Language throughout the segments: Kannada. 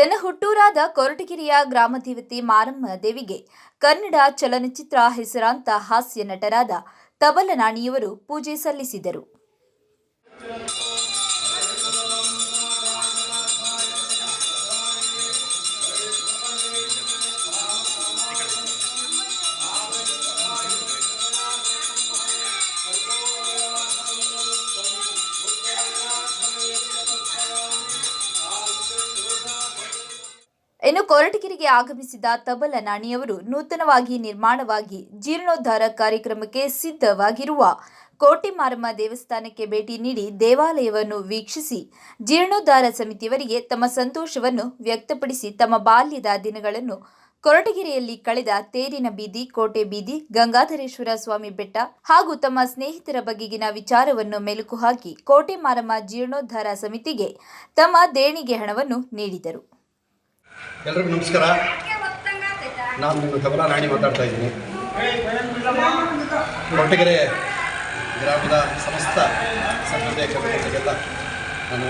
ಅಂದವಾದ ಗ್ರಾಮ ಗ್ರಾಮದೇವತೆ ಮಾರಮ್ಮ ದೇವಿಗೆ ಕನ್ನಡ ಚಲನಚಿತ್ರ ಹೆಸರಾಂತ ಹಾಸ್ಯ ನಟರಾದ ತಬಲನಾಣಿಯವರು ಪೂಜೆ ಸಲ್ಲಿಸಿದರು. ಇನ್ನು ಕೊರಟಗಿರಿಗೆ ಆಗಮಿಸಿದ ತಬಲ ನಾಣಿಯವರು ನೂತನವಾಗಿ ನಿರ್ಮಾಣವಾಗಿ ಜೀರ್ಣೋದ್ಧಾರ ಕಾರ್ಯಕ್ರಮಕ್ಕೆ ಸಿದ್ಧವಾಗಿರುವ ಕೋಟೆ ಮಾರಮ್ಮ ದೇವಸ್ಥಾನಕ್ಕೆ ಭೇಟಿ ನೀಡಿ ದೇವಾಲಯವನ್ನು ವೀಕ್ಷಿಸಿ ಜೀರ್ಣೋದ್ಧಾರ ಸಮಿತಿಯವರಿಗೆ ತಮ್ಮ ಸಂತೋಷವನ್ನು ವ್ಯಕ್ತಪಡಿಸಿ ತಮ್ಮ ಬಾಲ್ಯದ ದಿನಗಳನ್ನು ಕೊರಟಗೆರೆಯಲ್ಲಿ ಕಳೆದ ತೇರಿನ ಬೀದಿ, ಕೋಟೆ ಬೀದಿ, ಗಂಗಾಧರೇಶ್ವರ ಸ್ವಾಮಿ ಬೆಟ್ಟ ಹಾಗೂ ತಮ್ಮ ಸ್ನೇಹಿತರ ಬಗೆಗಿನ ವಿಚಾರವನ್ನು ಮೆಲುಕು ಹಾಕಿ ಕೋಟೆ ಮಾರಮ್ಮ ಜೀರ್ಣೋದ್ಧಾರ ಸಮಿತಿಗೆ ತಮ್ಮ ದೇಣಿಗೆ ಹಣವನ್ನು ನೀಡಿದರು. ಎಲ್ರಿಗೂ ನಮಸ್ಕಾರ. ನಾನು ನಿಮ್ಮ ಕಮಲಾ ರಾಣಿ ಮಾತಾಡ್ತಾ ಇದ್ದೀನಿ. ಕೊಟ್ಟಿಗೆರೆ ಗ್ರಾಮದ ಸಮಸ್ತ ಸಂಪ್ರದಾಯ ಕಮಿಟಿಗೆಲ್ಲ ನಾನು.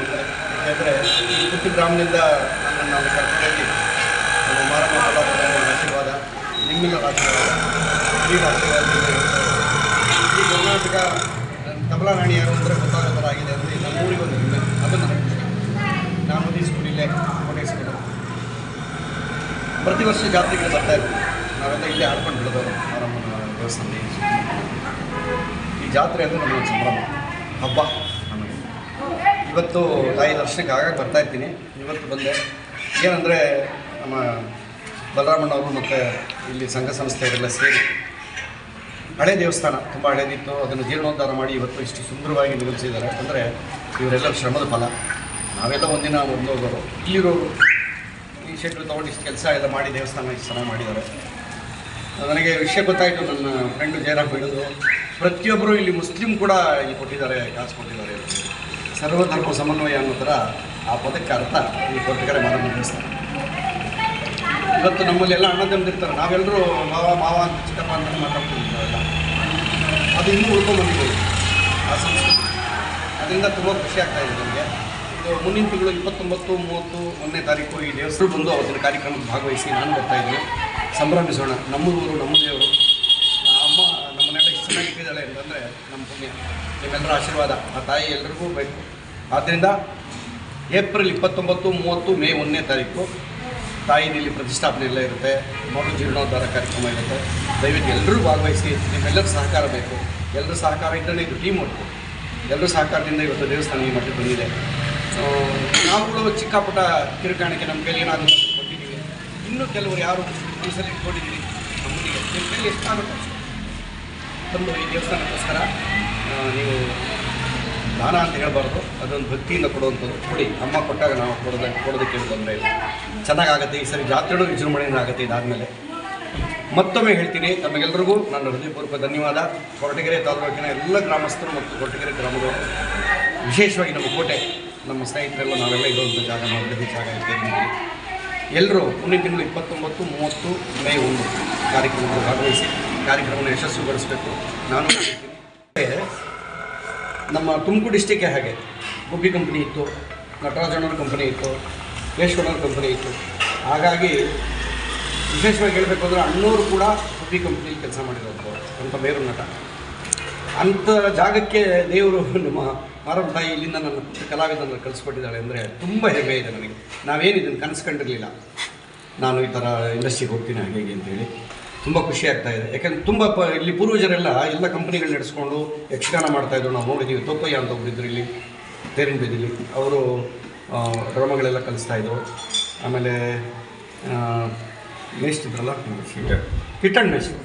ಯಾಕೆಂದರೆ ಕುಟ್ಟಿ ಗ್ರಾಮದಿಂದ ನನ್ನನ್ನು ನಾನು ಕರ್ಕೊಂಡೋಗಿ ನಮ್ಮ ಮಾರಮ್ಮ ಆಶೀರ್ವಾದ, ನಿಮ್ಮಿಂದ ಆಶೀರ್ವಾದ, ಈ ಆಶೀರ್ವಾದ ಈ ಕರ್ನಾಟಕ, ಕಮಲಾ ರಾಣಿ ಯಾರು ಅಂದರೆ ಗೊತ್ತಾಗೋ ಥರ ಆಗಿದೆ ಅಂದರೆ ನಮ್ಮ ಊರಿಗೆ ಒಂದು ಹೆಮ್ಮೆ ಅದು ನಾನು ಓದಿ ಸ್ಕೂಲಿಲ್ಲೇ ಕೋಟೆ ಸ್ಕೂಲು ಪ್ರತಿ ವರ್ಷ ಜಾತ್ರೆಗೆ ಬರ್ತಾ ಇರ್ತೀವಿ ನಾವೆಲ್ಲ ಇಲ್ಲಿ ಆಡ್ಕೊಂಡು ಬಿಡೋದವರು ದೇವಸ್ಥಾನದಲ್ಲಿ ಈ ಜಾತ್ರೆ ಅಂದರೆ ನಮಗೆ ಸಂಭ್ರಮ, ಹಬ್ಬ ನಮಗೆ. ಇವತ್ತು ತಾಯಿ ದರ್ಶನಕ್ಕೆ ಆಗಾಗ ಬರ್ತಾ ಇರ್ತೀನಿ. ಇವತ್ತು ಬಂದೆ. ಏನಂದರೆ ನಮ್ಮ ಬಲರಾಮಣ್ಣವರು ಮತ್ತು ಇಲ್ಲಿ ಸಂಘ ಸಂಸ್ಥೆಯವರೆಲ್ಲ ಸೇರಿ ಹಳೆ ದೇವಸ್ಥಾನ, ತುಂಬ ಹಳೇದಿತ್ತು. ಅದನ್ನು ಜೀರ್ಣೋದ್ಧಾರ ಮಾಡಿ ಇವತ್ತು ಇಷ್ಟು ಸುಂದರವಾಗಿ ನಿರ್ಮಿಸಿದ್ದಾರೆ. ಅಂದರೆ ಇವರೆಲ್ಲ ಶ್ರಮದ ಫಲ. ನಾವೆಲ್ಲ ಒಂದಿನ ಒಂದು ಹೋಗೋರು. ಇಲ್ಲಿರೋರು ಶೆಟ್ರು ತೊಗೊಂಡು ಇಷ್ಟು ಕೆಲಸ ಎಲ್ಲ ಮಾಡಿ ದೇವಸ್ಥಾನ ಇಷ್ಟು ಚೆನ್ನಾಗಿ ಮಾಡಿದ್ದಾರೆ. ನನಗೆ ವಿಷಯ ಗೊತ್ತಾಯಿತು, ನನ್ನ ಫ್ರೆಂಡು ಜಯರಾಮ್ ಬಿಡೋದು ಪ್ರತಿಯೊಬ್ಬರು ಇಲ್ಲಿ ಮುಸ್ಲಿಂ ಕೂಡ ಇಲ್ಲಿ ಕೊಟ್ಟಿದ್ದಾರೆ, ಕಾಸು ಕೊಟ್ಟಿದ್ದಾರೆ. ಸರ್ವಧರ್ಮ ಸಮನ್ವಯ ಅನ್ನೋ ಥರ ಆ ಪದಕ್ಕೆ ಅರ್ಥ ಈ ಕೊರಟಗೆರೆ ಮಾರಮ್ಮ ದೇವಸ್ಥಾನ ಇವತ್ತು ನಮ್ಮಲ್ಲಿ ಎಲ್ಲ ಅಣ್ಣ ತಂದಿರ್ತಾರೆ ನಾವೆಲ್ಲರೂ ಮಾವ ಮಾವ ಅಂತ ಚಿಕ್ಕಪ್ಪ ಅಂತ ಮಾತಾಡ್ತೀವಿ ಅದು ಇನ್ನೂ ಉಳ್ಕೊಂಡ್ಬಂದಿದ್ದೀವಿ ಆ ಸಂಸ್ಕೃತಿ. ಅದರಿಂದ ತುಂಬ ಖುಷಿ ಆಗ್ತಾಯಿದೆ ನನಗೆ ಮುಂದಿನ ತಿಂಗಳು ಇಪ್ಪತ್ತೊಂಬತ್ತು, ಮೂವತ್ತು, ಒಂದನೇ ತಾರೀಕು ಈ ದೇವಸ್ಥಾನ ಬಂದು ಅವತ್ತಿನ ಕಾರ್ಯಕ್ರಮಕ್ಕೆ ಭಾಗವಹಿಸಿ ನಾನು ಬರ್ತಾ ಸಂಭ್ರಮಿಸೋಣ. ನಮ್ಮ ಊರು, ನಮ್ಮ ದೇವರು ಅಮ್ಮ ನಮ್ಮ ಇಷ್ಟು ಚೆನ್ನಾಗಿ ಇಟ್ಟಿದ್ದಾಳೆ ಅಂತಂದರೆ ನಮ್ಮ ಪುಣ್ಯ. ನಿಮ್ಮೆಲ್ಲರ ಆಶೀರ್ವಾದ. ಆ ತಾಯಿ ಎಲ್ರಿಗೂ ಬೇಕು. ಆದ್ದರಿಂದ ಏಪ್ರಿಲ್ ಇಪ್ಪತ್ತೊಂಬತ್ತು, ಮೂವತ್ತು, ಮೇ ಒಂದನೇ ತಾರೀಕು ತಾಯಿನಲ್ಲಿ ಪ್ರತಿಷ್ಠಾಪನೆ ಎಲ್ಲ ಇರುತ್ತೆ. ಮರು ಜೀರ್ಣೋದ್ಧಾರ ಕಾರ್ಯಕ್ರಮ ಇರುತ್ತೆ. ದಯವಿಟ್ಟು ಎಲ್ಲರೂ ಭಾಗವಹಿಸಿ. ನಿಮ್ಮೆಲ್ಲರ ಸಹಕಾರ ಬೇಕು. ಎಲ್ಲರ ಸಹಕಾರ ಇದ್ದರೆ ಇದು ಟೀಮ್ ವರ್ಕು ಎಲ್ಲರೂ ಸಹಕಾರದಿಂದ ಇವತ್ತು ದೇವಸ್ಥಾನ ಈ ಮಟ್ಟಕ್ಕೆ ಬಂದಿದೆ. ನಾವುಗಳು ಚಿಕ್ಕ ಪುಟ್ಟ ಕಿರುಕಾಣಿಕೆ ನಮ್ಮ ಕೈಲಿ ಏನಾದರೂ ಕೊಟ್ಟಿದ್ದೀವಿ. ಇನ್ನೂ ಕೆಲವರು ಯಾರು ಈ ಸಲ ಇಟ್ಕೊಂಡಿದ್ದೀರಿ ನಮ್ಮನಿಗೆ ನಿಮ್ಮ ಕೈಲಿ ಎಷ್ಟಾಗುತ್ತೆ ತಂದು ಈ ದೇವಸ್ಥಾನಕ್ಕೋಸ್ಕರ ನೀವು ದಾನ ಅಂತ ಹೇಳಬಾರ್ದು. ಅದೊಂದು ಭಕ್ತಿಯಿಂದ ಕೊಡುವಂಥದ್ದು. ಕೊಡಿ. ಅಮ್ಮ ಕೊಟ್ಟಾಗ ನಾವು ಕೊಡೋದ, ಕೊಡೋದಕ್ಕೆ ತೊಂದರೆ ಇಲ್ಲ. ಚೆನ್ನಾಗಾಗುತ್ತೆ. ಈ ಸರಿ ಜಾತ್ರೆನೂ ವಿಜೃಂಭಣೆಯಿಂದ ಆಗುತ್ತೆ ಇದಾದಮೇಲೆ ಮತ್ತೊಮ್ಮೆ ಹೇಳ್ತೀನಿ ತಮಗೆಲ್ಲರಿಗೂ ನನ್ನ ಹೃದಯಪೂರ್ವಕ ಧನ್ಯವಾದ. ಕೊರಟಗೆರೆ ತಾಲೂಕಿನ ಎಲ್ಲ ಗ್ರಾಮಸ್ಥರು ಮತ್ತು ಕೊರಟಗೆರೆ ಗ್ರಾಮದವರು, ವಿಶೇಷವಾಗಿ ನಮ್ಮ ಕೋಟೆ. ನಮ್ಮ ಸ್ನೇಹಿತರೆಲ್ಲ ನಾವೆಲ್ಲ ಇರೋದು ಜಾಗ ಅಭಿವೃದ್ಧಿ ಜಾಗ ಎಲ್ಲರೂ ಮುಂದಿನ ತಿಂಗಳು ಇಪ್ಪತ್ತೊಂಬತ್ತು, ಮೂವತ್ತು, ಮೇ ಒಂದು ಕಾರ್ಯಕ್ರಮದಲ್ಲಿ ಭಾಗವಹಿಸಿ ಕಾರ್ಯಕ್ರಮವನ್ನು ಯಶಸ್ವಿಗೊಳಿಸಬೇಕು ನಾನು. ನಮ್ಮ ತುಮಕೂರು ಡಿಸ್ಟಿಕ್ಕೇ ಹಾಗೆ. ಗುಬ್ಬಿ ಕಂಪ್ನಿ ಇತ್ತು, ನಟರಾಜಣ್ಣವ್ರ ಕಂಪನಿ ಇತ್ತು ಯಶ್ವಣ್ಣವ್ರ ಕಂಪನಿ ಇತ್ತು. ಹಾಗಾಗಿ ವಿಶೇಷವಾಗಿ ಹೇಳಬೇಕು ಅಂದರೆ ಅಣ್ಣವರು ಕೂಡ ಗುಬ್ಬಿ ಕಂಪ್ನಿಯಲ್ಲಿ ಕೆಲಸ ಮಾಡಿರೋದು. ಅಂತ ಮೇರು ನಟ. ಅಂಥ ಜಾಗಕ್ಕೆ ದೇವರು ನಮ್ಮ ಮಾರಮ್ಮ ತಾಯಿ ಇಲ್ಲಿಂದ ನನ್ನ ಕಲಾವಿದನ ಕಲಾವಿದನ್ನು ಕಳಿಸ್ಕೊಟ್ಟಿದ್ದಾಳೆ ಅಂದರೆ ತುಂಬ ಹೆಮ್ಮೆ ಇದೆ ನನಗೆ. ನಾವೇನು ಇದನ್ನು ಕನಸು ಕಂಡಿರಲಿಲ್ಲ ನಾನು ಈ ಥರ ಇಂಡಸ್ಟ್ರಿಗೆ ಹೋಗ್ತೀನಿ ಹಾಗೆ ಹೀಗೆ ಅಂತೇಳಿ ತುಂಬ ಖುಷಿ ಆಗ್ತಾ ಇದೆ. ಯಾಕಂದ್ರೆ ತುಂಬ ಪ ಇಲ್ಲಿ ಪೂರ್ವಜರೆಲ್ಲ ಎಲ್ಲ ಕಂಪ್ನಿಗಳು ನಡೆಸ್ಕೊಂಡು ಯಕ್ಷಗಾನ ಮಾಡ್ತಾಯಿದ್ರು ನಾವು ನೋಡಿದ್ದೀವಿ ತೊಪ್ಪಯ್ಯ ಅಂತ ಒಬ್ಬರಿದ್ರು ಇಲ್ಲಿ ತೇರಿನ ಬೀದಿಲಿ ಅವರು ಕ್ರಮಗಳೆಲ್ಲ ಕಲಿಸ್ತಾಯಿದ್ರು ಆಮೇಲೆ ಮೇಷ್ಟಿದ್ರಲ್ಲ ಕಿಟ್ಟಣ್ಣ ಮೇಷ್ಟ್ರು.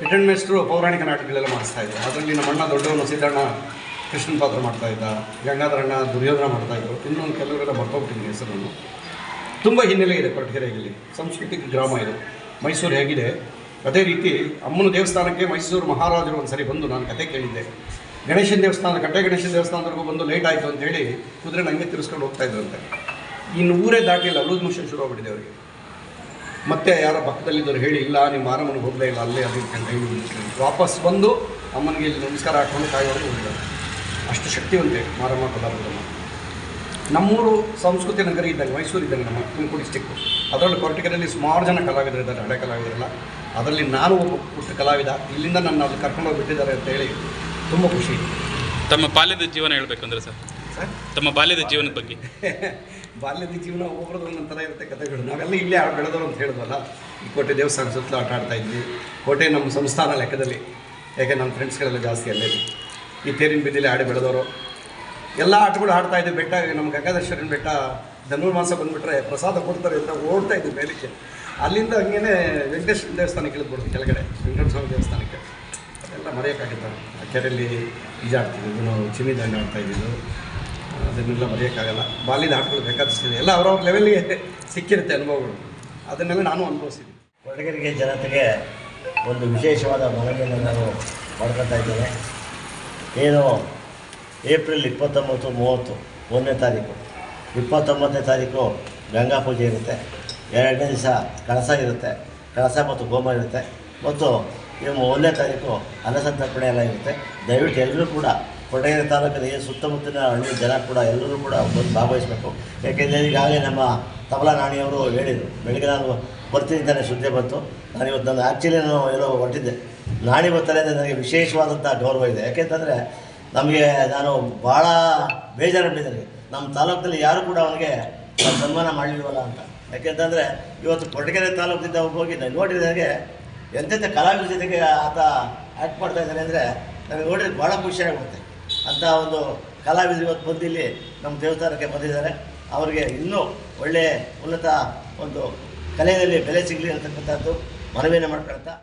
ಕಿಟ್ಟಣ್ ಮೇಸ್ಟ್ರು ಪೌರಾಣಿಕ ನಾಟಕಗಳೆಲ್ಲ ಮಾಡಿಸ್ತಾ ಇದ್ದರು ಅದರಲ್ಲಿ ನಮ್ಮ ಅಣ್ಣ ದೊಡ್ಡವನು ಸಿದ್ದಣ್ಣ ಕೃಷ್ಣನ್ ಪಾತ್ರ ಮಾಡ್ತಾ ಇದ್ದ ಗಂಗಾಧರಣ್ಣ ದುರ್ಯೋಧನ ಮಾಡ್ತಾಯಿದ್ರು ಇನ್ನೊಂದು ಕೆಲವರೆಲ್ಲ ಬರ್ಕೊಬಿಟ್ಟಿದ್ದೀನಿ ಹೆಸರನ್ನು. ತುಂಬ ಹಿನ್ನೆಲೆ ಇದೆ ಕೊರಟಗೆರೆಯಲ್ಲಿ ಸಾಂಸ್ಕೃತಿಕ ಗ್ರಾಮ ಇದು. ಮೈಸೂರು ಹೇಗಿದೆ. ಅದೇ ರೀತಿ ಅಮ್ಮನ ದೇವಸ್ಥಾನಕ್ಕೆ ಮೈಸೂರು ಮಹಾರಾಜರು ಒಂದು ಸರಿ ಬಂದು ನಾನು ಕತೆ ಕೇಳಿದ್ದೆ. ಗಣೇಶನ ದೇವಸ್ಥಾನ ಕಟ್ಟೆ ಗಣೇಶನ ದೇವಸ್ಥಾನದವರೆಗೂ ಬಂದು ಲೇಟ್ ಆಯಿತು ಅಂತೇಳಿ ಕುದುರೆ ನನಗೆ ತಿರ್ಸ್ಕೊಂಡು ಹೋಗ್ತಾ ಇದ್ರಂತೆ ಇನ್ನು ಊರೇ ದಾಟಿಲ್ಲ ಲೂಸ್ ಮೋಷನ್ ಶುರು ಆಗ್ಬಿಟ್ಟಿದೆ ಅವರಿಗೆ. ಮತ್ತೆ ಯಾರೋ ಪಕ್ಕದಲ್ಲಿದ್ದವ್ರು ಹೇಳಿ, ಇಲ್ಲ ನಿಮ್ಮ ಮಾರಮ್ಮನಿಗೆ ಹೋಗಲೇ ಇಲ್ಲ, ಅಲ್ಲೇ ಅದು ಅಂತ ಹೇಳಿ ವಾಪಸ್ ಬಂದು ಅಮ್ಮನಿಗೆ ಇಲ್ಲಿ ನಮಸ್ಕಾರ ಹಾಕೊಂಡು ಕಾಯೋದು ಹೋಗಿದ್ದಾರೆ ಅಷ್ಟು ಶಕ್ತಿವಂತೆ ಮಾರಮ್ಮ ಕೊಲ್ಲಾಪುರಮ್ಮ ನಮ್ಮೂರು ಸಂಸ್ಕೃತಿ ನಗರ ಇದ್ದಂಗೆ, ಮೈಸೂರು ಇದ್ದಂಗೆ ನಮ್ಮ ತುಮಕೂರು ಡಿಸ್ಟಿಕ್ಕು ಅದರಲ್ಲಿ ಕೊರಟಗೆರೆಯಲ್ಲಿ ಸುಮಾರು ಜನ ಕಲಾವಿದರು ಇದ್ದಾರೆ, ಹಳೆ ಕಲಾವಿದರೆಲ್ಲ. ಅದರಲ್ಲಿ ನಾನು ಒಬ್ಬ ಪುಟ್ಟ ಕಲಾವಿದ. ಇಲ್ಲಿಂದ ನನ್ನ ಅಲ್ಲಿ ಕರ್ಕೊಂಡೋಗಿ ಬಿಟ್ಟಿದ್ದಾರೆ ಅಂತ ಹೇಳಿ ತುಂಬ ಖುಷಿ. ತಮ್ಮ ಬಾಲ್ಯದ ಜೀವನ ಹೇಳಬೇಕಂದ್ರೆ ಸರ್? ಸರ್? ತಮ್ಮ ಬಾಲ್ಯದ ಜೀವನದ ಬಗ್ಗೆ. ಬಾಲ್ಯದ ಜೀವನ ಒಬ್ಬರದ್ದು ಒಂದೊಂದು ಥರ ಇರುತ್ತೆ ಕಥೆಗಳು. ನಾವೆಲ್ಲ ಇಲ್ಲೇ ಆಡ್ ಬೆಳೆದವರು ಅಂತ ಹೇಳಿದ್ವಲ್ಲ? ಈ ಕೋಟೆ ದೇವಸ್ಥಾನ ಸುತ್ತಲೂ ಆಟ ಆಡ್ತಾ ಇದ್ವಿ. ಕೋಟೆ ನಮ್ಮ ಸಂಸ್ಥಾನ ಲೆಕ್ಕದಲ್ಲಿ. ಯಾಕೆ ನಮ್ಮ ಫ್ರೆಂಡ್ಸ್ಗಳೆಲ್ಲ ಜಾಸ್ತಿ ಅಲ್ಲೇ ಈ ತೇರಿನ ಬಿದ್ದಿಲಿ ಆಡಿ ಬೆಳೆದವರು. ಎಲ್ಲ ಆಟಗಳು ಆಡ್ತಾ ಇದ್ವಿ. ಬೆಟ್ಟ ನಮ್ಮ ಗಂಗಾಧರೇಶ್ವರನ ಬೆಟ್ಟ ಧನುರ್ಮಾಸ ಬಂದುಬಿಟ್ರೆ ಪ್ರಸಾದ ಕೊಡ್ತಾರೆ ಅಂತ ಓಡ್ತಾ ಇದ್ವಿ ಮೇಲಕ್ಕೆ. ಅಲ್ಲಿಂದ ಹಂಗೇನೆ ವೆಂಕಟೇಶ್ವರ ದೇವಸ್ಥಾನಕ್ಕೆ ಇಳಿದ್ಬಿಡ್ತು ಕೆಳಗಡೆ ವೆಂಕಟೇಶ್ವರ ಸ್ವಾಮಿ ದೇವಸ್ಥಾನಕ್ಕೆ. ಅದೆಲ್ಲ ಮರೆಯೋಕ್ಕಾಗಿತ್ತು. ಆ ಕೆರೆಯಲ್ಲಿ ಈಜಾಡ್ತಿದ್ವಿ ನಾವು ಚಿನ್ನಿ ದಂಡ ಆಡ್ತಾ ಇದ್ದಿದ್ದು. ಅದನ್ನೆಲ್ಲ ಮರೆಯೋಕ್ಕಾಗಲ್ಲ. ಬಾಲ್ಯದ ಆಟಗಳು ಬೇಕಾದಷ್ಟು ಎಲ್ಲ ಅವ್ರವ್ರ ಲೆವೆಲ್ಗೆ ಸಿಕ್ಕಿರುತ್ತೆ ಅನುಭವಗಳು. ಅದನ್ನೆಲ್ಲ ನಾನು ಅನುಭವಿಸಿದ್ದೀನಿ. ಹೊರಗರಿಗೆ ಜನತೆಗೆ ಒಂದು ವಿಶೇಷವಾದ ಮನವಿಯನ್ನು ನಾನು ಮಾಡ್ಕೊತಾ ಇದ್ದೇನೆ. ಏನು, ಏಪ್ರಿಲ್ ಇಪ್ಪತ್ತೊಂಬತ್ತು ಮೂವತ್ತು ಒಂದನೇ ತಾರೀಕು. ಇಪ್ಪತ್ತೊಂಬತ್ತನೇ ತಾರೀಕು ಗಂಗಾ ಪೂಜೆ ಇರುತ್ತೆ. ಎರಡನೇ ದಿವಸ ಕಳಸ ಇರುತ್ತೆ. ಕಳಸ ಮತ್ತು ಗೋಮ ಇರುತ್ತೆ. ಮತ್ತು ಇವು ಒಂದನೇ ತಾರೀಕು ಅನ್ನಸಂತರ್ಪಣೆ ಎಲ್ಲ ಇರುತ್ತೆ. ದಯವಿಟ್ಟು ಎಲ್ಲರೂ ಕೂಡ ಕೊಡಗೇರಿ ತಾಲೂಕಿನ ಸುತ್ತಮುತ್ತಲಿನ ಹಳ್ಳಿ ಜನ ಕೂಡ ಎಲ್ಲರೂ ಕೂಡ ಬಂದು ಭಾಗವಹಿಸಬೇಕು. ಯಾಕೆಂದರೆ ಈಗಾಗಲೇ ನಮ್ಮ ತಬಲಾ ನಾಣಿಯವರು ಹೇಳಿದರು, ಬೆಳಗ್ಗೆ ನಾನು ಬರ್ತೀನಿ ಅಂತಾನೆ ಸುದ್ದಿ ಬಂತು. ನಾನು ಇವತ್ತು ನಾನು ಆ್ಯಕ್ಚುಲಿ ನಾನು ಎಲ್ಲೋ ಹೊರಟಿದ್ದೆ. ನಾಣಿ ಬರ್ತಾರೆ ಅಂದರೆ ನನಗೆ ವಿಶೇಷವಾದಂಥ ಗೌರವ ಇದೆ. ಯಾಕೆಂತಂದರೆ ನಮಗೆ ನಾನು ಭಾಳ ಬೇಜಾರು ಬಿಟ್ಟಿದ್ದೀನಿ ನಮ್ಮ ತಾಲೂಕಿನಲ್ಲಿ ಯಾರು ಕೂಡ ಅವನಿಗೆ ಸನ್ಮಾನ ಮಾಡಲಿಲ್ವಲ್ಲ ಅಂತ. ಯಾಕೆಂತಂದರೆ ಇವತ್ತು ಕೊಟ್ಟಗೆರೆ ತಾಲೂಕಿಂದ ಹೋಗಿ ನಾನು ನೋಡಿದಾಗೆ ಎಂತೆಂಥ ಕಲಾವಿದ ಜೊತೆಗೆ ಆತ ಆ್ಯಕ್ಟ್ ಮಾಡ್ತಾ ಇದ್ದಾನೆ ಅಂದರೆ ನನಗೆ ನೋಡಿದ್ರೆ ಭಾಳ ಖುಷಿ ಆಗುತ್ತೆ. ಅಂಥ ಒಂದು ಕಲಾವಿದ ಇವತ್ತು ಬಂದು ಇಲ್ಲಿ ನಮ್ಮ ದೇವಸ್ಥಾನಕ್ಕೆ ಬಂದಿದ್ದಾರೆ. ಅವರಿಗೆ ಇನ್ನೂ ಒಳ್ಳೆಯ ಉನ್ನತ ಒಂದು ಕಲೆಯಲ್ಲಿ ಬೆಲೆ ಸಿಗಲಿ ಅಂತಕ್ಕಂಥದ್ದು ಮನವಿಯನ್ನು ಮಾಡ್ಕೊಳ್ತಾ.